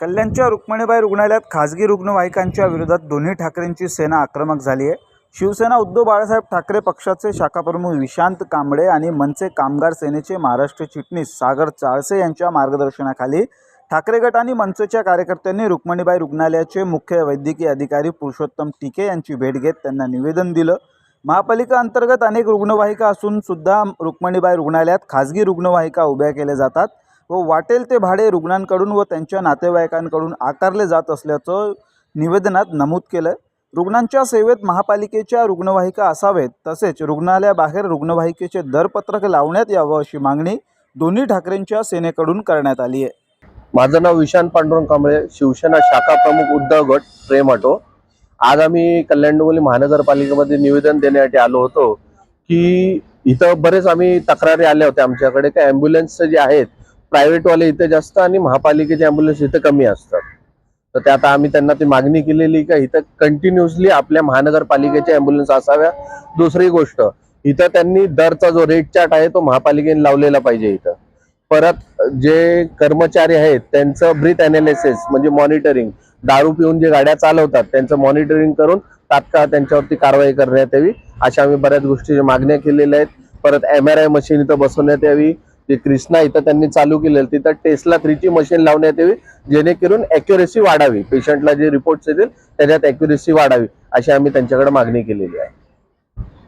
कल्याणच्या रुक्मिणीबाई रुग्णालयात खासगी रुग्णवाहिकांच्या विरोधात दोन्ही ठाकरेंची सेना आक्रमक झाली आहे. शिवसेना उद्धव बाळासाहेब ठाकरे पक्षाचे शाखाप्रमुख विशांत कांबळे आणि मनसे कामगार सेनेचे महाराष्ट्र चिटणीस सागर चाळसे यांच्या मार्गदर्शनाखाली ठाकरे गट आणि मनसेच्या कार्यकर्त्यांनी रुक्मिणीबाई रुग्णालयाचे मुख्य वैद्यकीय अधिकारी पुरुषोत्तम टिके यांची भेट घेत त्यांना निवेदन दिलं. महापालिका अंतर्गत अनेक रुग्णवाहिका असून सुद्धा रुक्मिणीबाई रुग्णालयात खाजगी रुग्णवाहिका उभ्या केल्या जातात. व वाटेल ते भाडे रुग्णांकडून व त्यांच्या नातेवाईकांकडून आकारले जात असल्याचं निवेदनात नमूद केलं आहे रुग्णांच्या सेवेत महापालिकेच्या रुग्णवाहिका असावेत तसेच रुग्णालयाबाहेर रुग्णवाहिकेचे दरपत्रक लावण्यात यावं अशी मागणी दोन्ही ठाकरेंच्या सेनेकडून करण्यात आली आहे. माझं नाव विशांत पांडुरंग कांबळे शिवसेना शाखा प्रमुख उद्धव गट प्रेम ऑटो. आज आम्ही कल्याण डोंबिवली महानगरपालिकेमध्ये निवेदन देण्यासाठी आलो होतो की इथं बरेच आम्ही तक्रारी आल्या होत्या आमच्याकडे. काय ॲम्ब्युलन्स जे आहेत प्रायव्हेटवाले इथं जास्त आणि महापालिकेचे ॲम्ब्युलन्स इथं कमी असतात. तर ते आता आम्ही त्यांना ती मागणी केलेली का इथं कंटिन्युअसली आपल्या महानगरपालिकेच्या ॲम्ब्युलन्स असाव्या. दुसरी गोष्ट इथं त्यांनी दरचा जो रेट चार्ट आहे तो महापालिकेने लावलेला पाहिजे इथं. परत जे कर्मचारी आहेत त्यांचं ब्रीथ अनालिसिस म्हणजे मॉनिटरिंग दारू पिऊन जे गाड्या चालवतात त्यांचं मॉनिटरिंग करून तात्काळ त्यांच्यावरती कारवाई करण्यात यावी. अशा आम्ही बऱ्याच गोष्टीच्या मागण्या केलेल्या आहेत. परत एम आर आय मशीन इथं बसवण्यात यावी. जे कृष्णा इथं त्यांनी चालू केलेलं तिथं टेस्टला थ्रीची मशीन लावण्यात यावी जेणेकरून अॅक्युरेसी वाढावी. पेशंटला जे रिपोर्ट्स येतील त्याच्यात अॅक्युरेसी वाढावी अशी आम्ही त्यांच्याकडे मागणी केलेली आहे.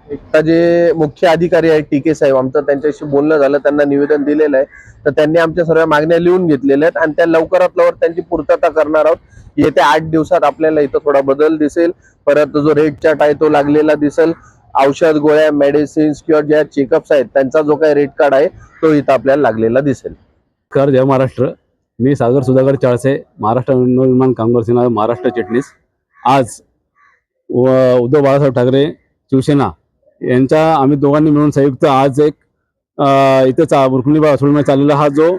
आता जे मुख्य अधिकारी आहेत टीके साहेब आमचं त्यांच्याशी बोलणं झालं त्यांना निवेदन दिलेलं आहे. तर त्यांनी आमच्या सर्व मागण्या लिहून घेतलेल्या आहेत आणि त्या लवकरात लवकर त्यांची पूर्तता करणार आहोत. येत्या आठ दिवसात आपल्याला इथं थोडा बदल दिसेल. परत जो रेट चार्ट आहे तो लागलेला दिसेल. औषध गोळ्या मेडिसिन्स किंवा ज्या चेकअप्स आहेत त्यांचा जो काही रेट कार्ड आहे तो इथं आपल्याला लागलेला दिसेल. कर जय महाराष्ट्र. मी सागर सुधाकर चाळसे महाराष्ट्र नवनिर्माण कामगार सेना महाराष्ट्र चिटणीस. आज व उद्धव बाळासाहेब ठाकरे शिवसेना यांच्या आम्ही दोघांनी मिळून संयुक्त आज एक इथं चा रुक्मिणीबाई चाललेला हा जो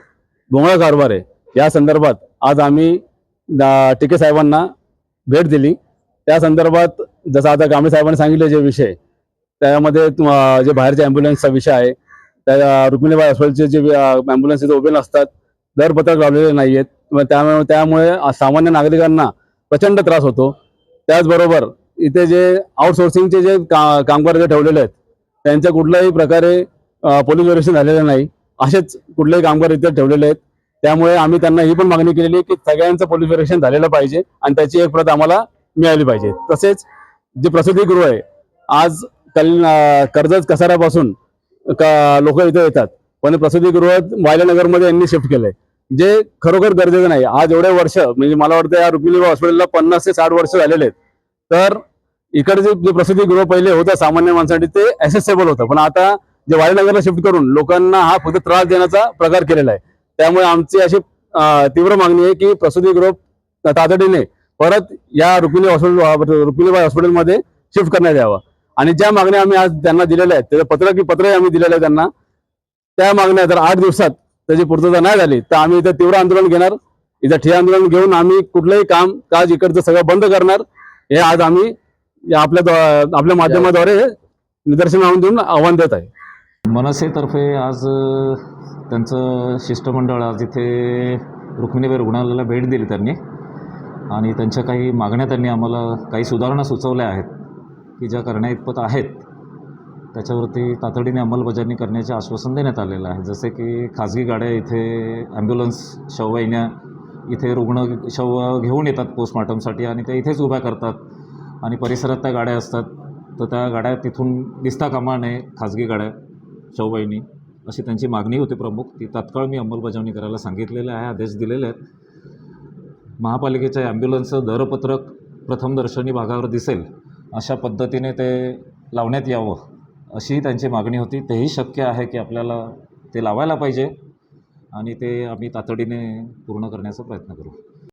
बोंगळा कारभार आहे या संदर्भात आज आम्ही दा- टिके साहेबांना भेट दिली. त्या संदर्भात जसं आता गांभीर साहेबांनी सांगितले जे विषय त्यामध्ये जे बाहेरच्या ॲम्ब्युलन्सचा विषय आहे त्या रुक्मिणीबाई हॉस्पिटलचे जे ॲम्ब्युलन्स इथे उभे नसतात दरपत्रक लावलेले नाही आहेत मग त्यामुळे त्यामुळे सामान्य नागरिकांना प्रचंड त्रास होतो. त्याचबरोबर इथे जे आउटसोर्सिंगचे जे का कामगार जे ठेवलेले आहेत त्यांच्या कुठल्याही प्रकारे पोलीस व्हेरिफिकेशन झालेलं नाही. असेच कुठलेही कामगार इथे ठेवलेले आहेत. त्यामुळे आम्ही त्यांना ही पण मागणी केलेली की सगळ्यांचं पोलीस व्हेरिफिकेशन झालेलं पाहिजे आणि त्याची एक प्रत आम्हाला मिळाली पाहिजे. तसेच जे प्रसिद्धीगृह आहे आज कल कर्जत कसाऱ्यापासून का लोक इथे येतात. पण प्रसूतीगृह वायलानगरमध्ये यांनी शिफ्ट केलंय. जे खरोखर गरजेचं नाही. आज एवढे वर्ष म्हणजे मला वाटतं या रुक्मिणी हॉस्पिटलला पन्नास ते साठ वर्ष झालेले आहेत. तर इकडचे जे प्रसूतीगृह पहिले होतं सामान्य माणसासाठी ते ॲसेसेबल होतं. पण आता जे वायनगरला शिफ्ट करून लोकांना हा फक्त त्रास देण्याचा प्रकार केलेला आहे. त्यामुळे आमची अशी तीव्र मागणी आहे की प्रसूतीगृह तातडीने परत या रुक्मिणी हॉस्पिटल रुक्मिणीबाई हॉस्पिटलमध्ये शिफ्ट करण्यात यावं. आणि ज्या मागण्या आम्ही आज त्यांना दिलेल्या आहेत त्याचं पत्र की पत्रही आम्ही दिलेलं आहे त्यांना त्या मागण्या जर आठ दिवसात त्याची पूर्तता नाही झाली तर आम्ही इथं तीव्र आंदोलन घेणार. इथं ठिय्या आंदोलन घेऊन आम्ही कुठलंही काम काज इकडचं सगळं बंद करणार. हे आज आम्ही या आपल्या आपल्या माध्यमाद्वारे निदर्शन आणून देऊन आव्हान देत आहे. मनसेतर्फे आज त्यांचं शिष्टमंडळ आज इथे रुक्मिणीबाई रुग्णालयाला भेट दिली त्यांनी. आणि त्यांच्या काही मागण्या त्यांनी आम्हाला काही सुधारणा सुचवल्या आहेत. की ज्या करण्याइतपत आहेत. त्याच्यावरती तातडीने अंमलबजावणी करण्याचे आश्वासन देण्यात आलेलं आहे. जसे की खाजगी गाड्या इथे ॲम्ब्युलन्स शववाहिन्या इथे रुग्ण शव घेऊन येतात पोस्टमॉर्टमसाठी आणि त्या इथेच उभ्या करतात आणि परिसरात त्या गाड्या असतात. तर त्या गाड्या तिथून दिसता कामा नये खाजगी गाड्या शववाहिनी अशी त्यांची मागणी होती प्रमुख. ती तात्काळ मी अंमलबजावणी करायला सांगितलेलं आहे आदेश दिलेले आहेत. महापालिकेच्या ॲम्ब्युलन्सचं दरपत्रक प्रथमदर्शनी भागावर दिसेल. अशा पद्धतीने ते लावण्यात यावं अशी त्यांची मागणी होती. तेही शक्य आहे की आपल्याला ते लावायला पाहिजे आणि ते आम्ही तातडीने पूर्ण करण्याचा प्रयत्न करू.